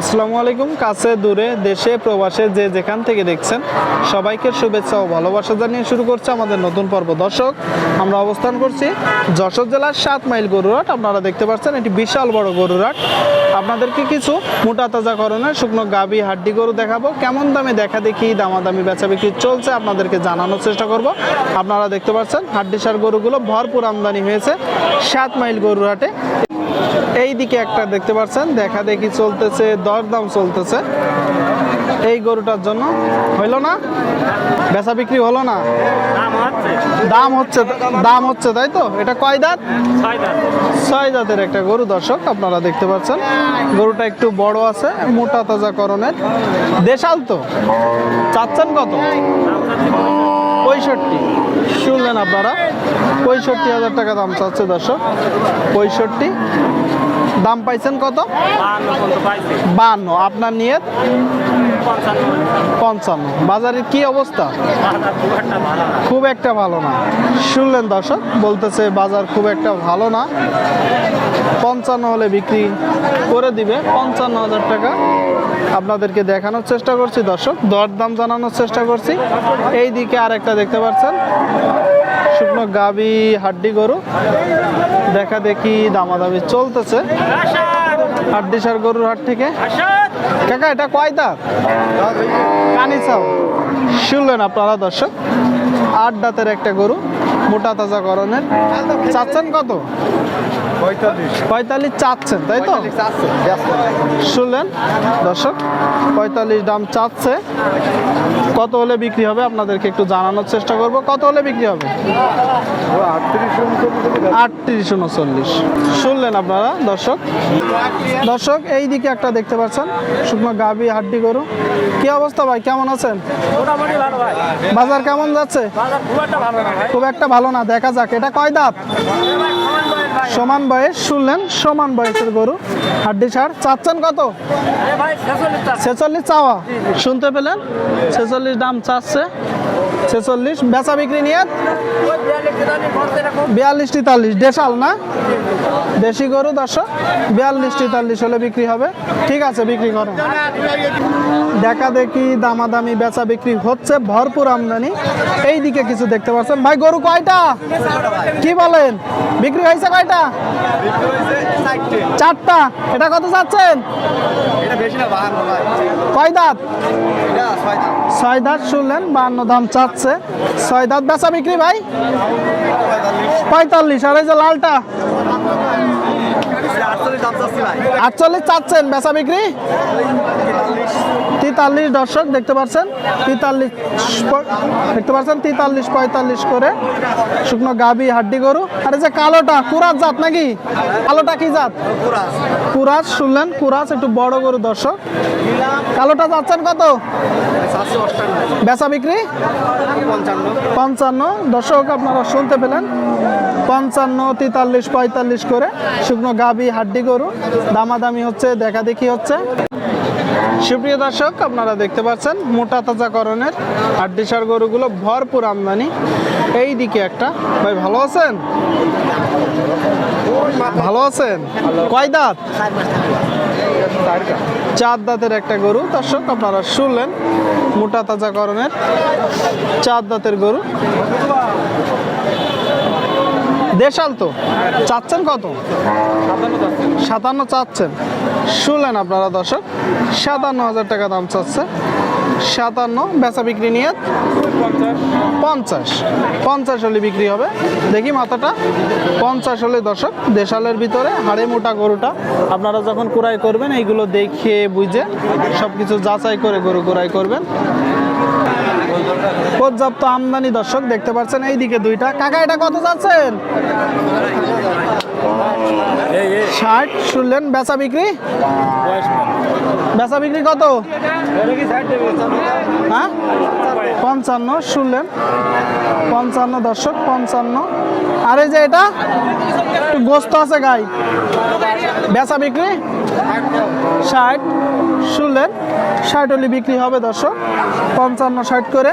আসসালামু আলাইকুম, কাছে দূরে, দেশে, প্রবাসে, যে যেখান থেকে দেখছেন, সবাইকে শুভেচ্ছা ও ভালোবাসা জানিয়ে শুরু করছে আমাদের নতুন পর্ব। দর্শক, আমরা অবস্থান করছি যশোর জেলার সাত মাইল গরুরাট আপনারা দেখতে পাচ্ছেন, এটি বিশাল বড় গরুরাট আপনাদেরকে কিছু মোটা তাজা করণের শুকনো গাবি হাড্ডি গরু দেখাবো। কেমন দামে দেখা দেখি, দামাদামি বেচা বিক্রি চলছে, আপনাদেরকে জানানোর চেষ্টা করব। আপনারা দেখতে পাচ্ছেন হাড্ডি সার গরুগুলো ভরপুর আমদানি হয়েছে সাত মাইল গরুরাটে এই দিকে একটা দেখতে পাচ্ছেন দেখা দেখি চলতেছে দরদাম চলতেছে। এই গরুটার জন্য হইল না? বেচা বিক্রি হলো না? দাম হচ্ছে। দাম হচ্ছে তাই তো? এটা কয় দাঁত? ছয় দাঁতের একটা গরু দর্শক আপনারা দেখতে পাচ্ছেন। গরুটা একটু বড় আছে মোটা তাজা করণের দেশাল তো? চাচ্ছেন কত? পঁয়ষট্টি। শুনলেন আপনারা? পঁয়ষট্টি হাজার টাকা দাম চাচ্ছে দর্শক। পঁয়ষট্টি। দাম পাইছেন কত? বান্ন আপনার নিয়ে পঞ্চান্ন। বাজারের কি অবস্থা? খুব একটা ভালো না। শুনলেন দর্শক, বলতেছে বাজার খুব একটা ভালো না। পঞ্চান্ন হলে বিক্রি করে দিবে। পঞ্চান্ন হাজার টাকা আপনাদেরকে দেখানোর চেষ্টা করছি দর্শক, দরদাম জানানোর চেষ্টা করছি। এই দিকে আরেকটা দেখতে পাচ্ছেন, শুকনো গাবি হাড্ডি গরু। দেখা দেখি দামাদামি চলতেছে। হাড্ডি সার গরুর হাট থেকে। কাকা এটা কয় দাঁত? কানি চাও। শুনলেন আপনারা দর্শক আট দাঁতের একটা গরু মোটা তাজা করণের চাচ্ছেন কত? পঁয়তাল্লিশ। চাচ্ছেন তাই তো? শুনলেন দর্শক পঁয়তাল্লিশ দাম চাচ্ছে। কত হলে বিক্রি হবে? আপনাদেরকে একটু জানানোর চেষ্টা করব। কত হলে বিক্রি হবে? আটত্রিশ উনচল্লিশ। শুনলেন আপনারা দর্শক? দর্শক এই দিকে একটা দেখতে পাচ্ছেন শুকনো গাবি হাড্ডি গরু। কি অবস্থা ভাই? কেমন আছেন? বাজার কেমন যাচ্ছে? খুব একটা ভালো না দেখা যাক। এটা কয় দাঁত? সমান বয়স শুনলেন? সমান বয়সের গরু। হাড্ডি সার চাচ্ছেন কত? ছেচল্লিশ ছেচল্লিশ চাওয়া। শুনতে পেলেন? ছেচল্লিশ দাম চাচ্ছে। ছেচল্লিশ, বেচা বিক্রি নিয়ে বিয়াল্লিশ তেতাল্লিশ, দেশাল না? দেশি গরু দর্শক, বিয়াল্লিশ তেতাল্লিশ হলে বিক্রি হবে। ঠিক আছে, বিক্রি করেন দেখা দেখি দামাদামি, বেচা বিক্রি হচ্ছে, ভরপুর আমদানি। এই দিকে কিছু দেখতে পাচ্ছেন। ভাই, গরু কয়টা? কি বলেন? বিক্রি হয়েছে কয়টা? চারটা। এটা কত চাচ্ছেন? কয় দাঁত? ছয় দাঁত শুনলেন বান্ন দাম চাচ্ছে ছয় দাঁত বেচা বিক্রি ভাই। পঁয়তাল্লিশ, আর এই যে লালটা? আটচল্লিশ চাচ্ছেন, বেচা বিক্রি? তেতাল্লিশ দর্শক, দেখতে পাচ্ছেন? তেতাল্লিশ দেখতে পাচ্ছেন? তেতাল্লিশ, পঁয়তাল্লিশ করে। শুকনো গাবি, হাড্ডি গরু। আর এই যে কালোটা কুরাজ জাত নাকি? কালোটা কি জাত? কুরাজ শুনলেন? কুরাজ একটু বড় গরু দর্শক। কালোটা যাচ্ছেন কত? বেচা বিক্রি? পঞ্চান্ন। দর্শক আপনারা শুনতে পেলেন। পঞ্চান্ন তেতাল্লিশ পঁয়তাল্লিশ করে শুকনো গাবি হাড্ডি গরু। দামাদামি হচ্ছে দেখা দেখি হচ্ছে। সুপ্রিয় দর্শক আপনারা দেখতে পাচ্ছেন মোটা তাজা করণের হাড্ডি সার গরুগুলো ভরপুর আমদানি। এই দিকে একটা। ভাই ভালো আছেন? ভালো আছেন? কয় দাঁত? চার দাঁতের একটা গরু। দর্শক, আপনারা শুনলেন মোটা তাজা করণের চার দাঁতের গরু। দেশাল তো। চাচ্ছেন কত? সাতান্ন চাচ্ছেন। শুনলেন আপনারা দর্শক, সাতান্ন হাজার টাকা দাম চাচ্ছে। সাতান্ন বেচা বিক্রি নিয়ে পঞ্চাশ। পঞ্চাশ। হলে বিক্রি হবে। দেখি মাথাটা। পঞ্চাশ হলে দর্শক দেশালের ভিতরে হাড়ে মোটা গরুটা। আপনারা যখন কুড়াই করবেন এইগুলো দেখে বুঝে সব কিছু যাচাই করে গরু কুড়াই করবেন। পর্যাপ্ত আমদানি দর্শক দেখতে পাচ্ছেন, এইদিকে দুইটা। কাকা, এটা কত যাচ্ছেন? ষাট, শুনলেন, বেচা বিক্রি? বেচা বিক্রি কত? হ্যাঁ? পঞ্চান্ন, শুনলেন। পঞ্চান্ন দর্শক, পঞ্চান্ন। আর এই যে এটা, একটু গোস্ত আছে গাই। বেচা বিক্রি? ষাট শুনলেন? ষাট হলে বিক্রি হবে দর্শক পঞ্চান্ন ষাট করে।